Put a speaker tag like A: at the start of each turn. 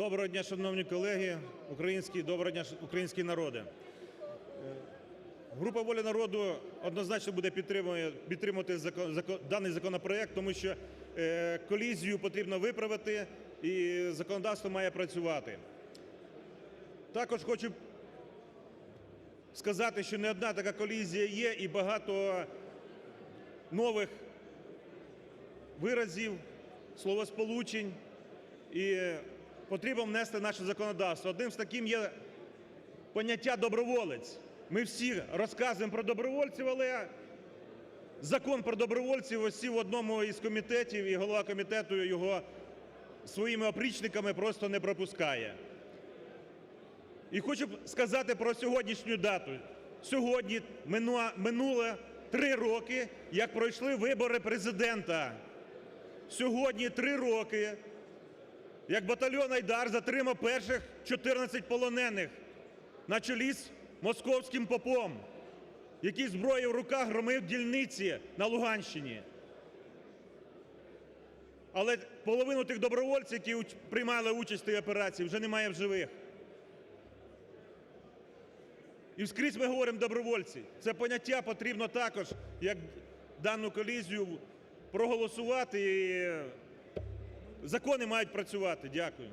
A: Доброго дня, шановні колеги, українські, доброго дня, українські народи. Група «Воля народу» однозначно буде підтримувати даний законопроект, тому що е, колізію потрібно виправити і законодавство має працювати. Також хочу сказати, що не одна така колізія є і багато нових виразів, словосполучень і потрібно внести в наше законодавство. Одним з таким є поняття доброволець. Ми всі розказуємо про добровольців, але закон про добровольців осів в одному із комітетів, і голова комітету його своїми опричниками просто не пропускає. І хочу сказати про сьогоднішню дату. Сьогодні минуло три роки, як пройшли вибори президента. Сьогодні три роки, як батальйон Айдар затримав перших 14 полонених на чолі з московським попом, який зброєю в руках громив дільниці на Луганщині. Але половину тих добровольців, які приймали участь в тій операції, вже немає в живих. І вскрізь ми говоримо добровольці. Це поняття потрібно також, як дану колізію проголосувати. Закони мають працювати. Дякую.